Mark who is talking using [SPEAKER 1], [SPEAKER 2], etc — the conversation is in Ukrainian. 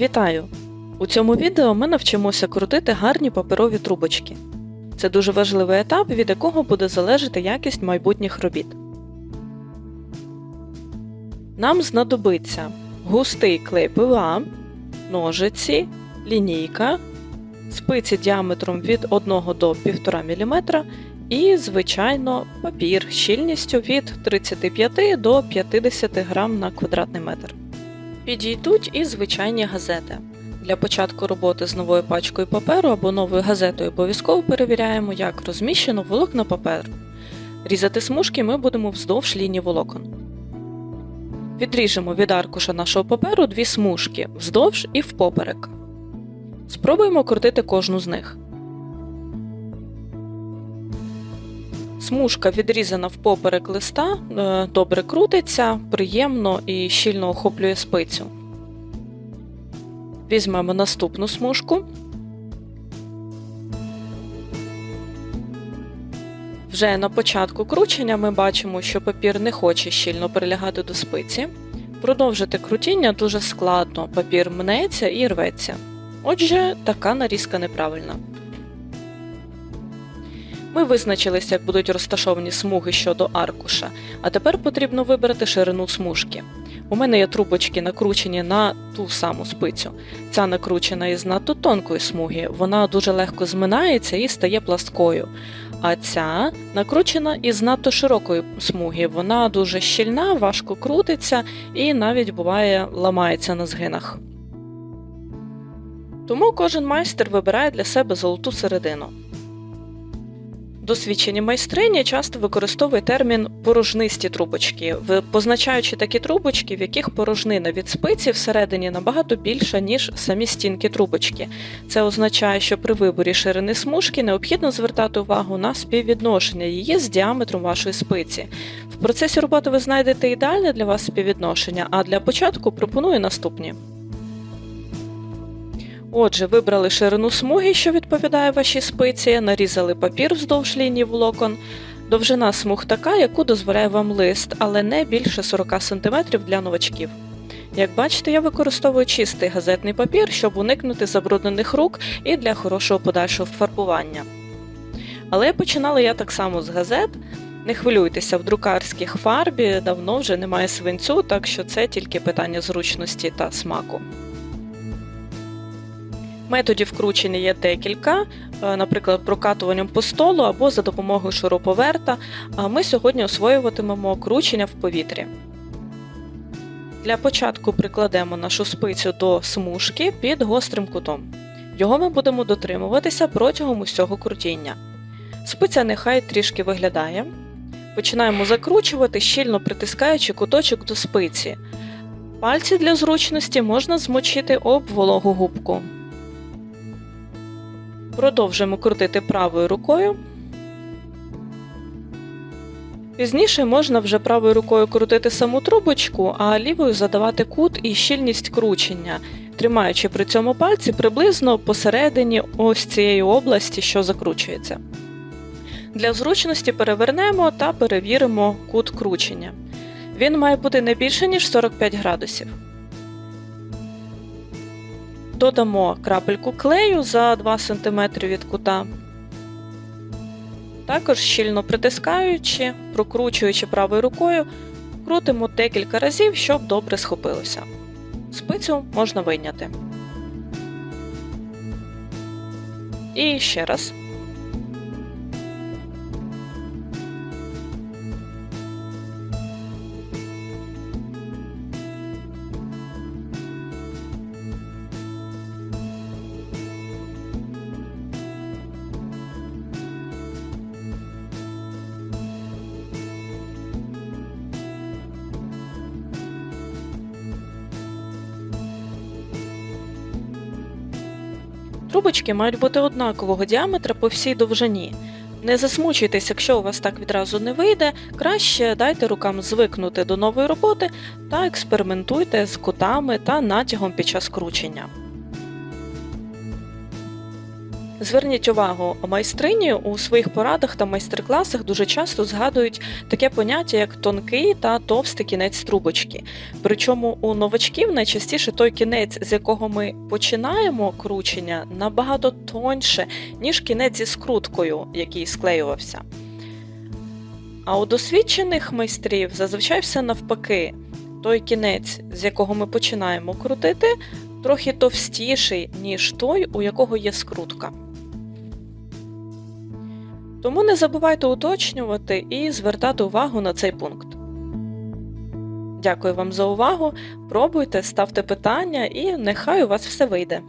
[SPEAKER 1] Вітаю! У цьому відео ми навчимося крутити гарні паперові трубочки. Це дуже важливий етап, від якого буде залежати якість майбутніх робіт. Нам знадобиться густий клей ПВА, ножиці, лінійка, спиці діаметром від 1 до 1,5 мм і, звичайно, папір щільністю від 35 до 50 г на квадратний метр. Підійдуть і звичайні газети. Для початку роботи з новою пачкою паперу або новою газетою обов'язково перевіряємо, як розміщено волокна паперу. Різати смужки ми будемо вздовж лінії волокон. Відріжемо від аркуша нашого паперу дві смужки вздовж і впоперек. Спробуємо крутити кожну з них. Смужка відрізана впоперек листа, е, добре крутиться, приємно і щільно охоплює спицю. Візьмемо наступну смужку. Вже на початку кручення ми бачимо, що папір не хоче щільно прилягати до спиці. Продовжити крутіння дуже складно, папір мнеться і рветься. Отже, така нарізка неправильна. Ми визначилися, як будуть розташовані смуги щодо аркуша, а тепер потрібно вибрати ширину смужки. У мене є трубочки накручені на ту саму спицю. Ця накручена із надто тонкої смуги, вона дуже легко зминається і стає пласткою. А ця накручена із надто широкої смуги, вона дуже щільна, важко крутиться і навіть буває ламається на згинах. Тому кожен майстер вибирає для себе золоту середину. Досвідчені майстрині часто використовує термін порожнисті трубочки, позначаючи такі трубочки, в яких порожнина від спиці всередині набагато більша, ніж самі стінки трубочки. Це означає, що при виборі ширини смужки необхідно звертати увагу на співвідношення її з діаметром вашої спиці. В процесі роботи ви знайдете ідеальне для вас співвідношення, а для початку пропоную наступні. Отже, вибрали ширину смуги, що відповідає вашій спиці, нарізали папір вздовж лінії волокон. Довжина смуг така, яку дозволяє вам лист, але не більше 40 см для новачків. Як бачите, я використовую чистий газетний папір, щоб уникнути забруднених рук і для хорошого подальшого фарбування. Але починала я так само з газет. Не хвилюйтеся, в друкарських фарбі давно вже немає свинцю, так що це тільки питання зручності та смаку. Методів вкручення є декілька, е, наприклад, прокатуванням по столу або за допомогою шуруповерта. А ми сьогодні освоюватимемо кручення в повітрі. Для початку прикладемо нашу спицю до смужки під гострим кутом. Його ми будемо дотримуватися протягом усього крутіння. Спиця нехай трішки виглядає. Починаємо закручувати, щільно притискаючи куточок до спиці. Пальці для зручності можна змочити об вологу губку. Продовжуємо крутити правою рукою. Пізніше можна вже правою рукою крутити саму трубочку, а лівою задавати кут і щільність кручення, тримаючи при цьому пальці приблизно посередині ось цієї області, що закручується. Для зручності перевернемо та перевіримо кут кручення. Він має бути не більше, ніж 45 градусів. Додамо крапельку клею за 2 см від кута. Також щільно притискаючи, прокручуючи правою рукою, крутимо декілька разів, щоб добре схопилося. Спицю можна вийняти. І ще раз. Трубочки мають бути однакового діаметра по всій довжині. Не засмучуйтесь, якщо у вас так відразу не вийде, краще дайте рукам звикнути до нової роботи та експериментуйте з кутами та натягом під час кручення. Зверніть увагу, майстрині у своїх порадах та майстер-класах дуже часто згадують таке поняття, як тонкий та товстий кінець трубочки. Причому у новачків найчастіше той кінець, з якого ми починаємо кручення, набагато тоньше, ніж кінець зі скруткою, який склеювався. А у досвідчених майстрів зазвичай все навпаки. Той кінець, з якого ми починаємо крутити, трохи товстіший, ніж той, у якого є скрутка. Тому не забувайте уточнювати і звертати увагу на цей пункт. Дякую вам за увагу. Пробуйте, ставте питання і нехай у вас все вийде.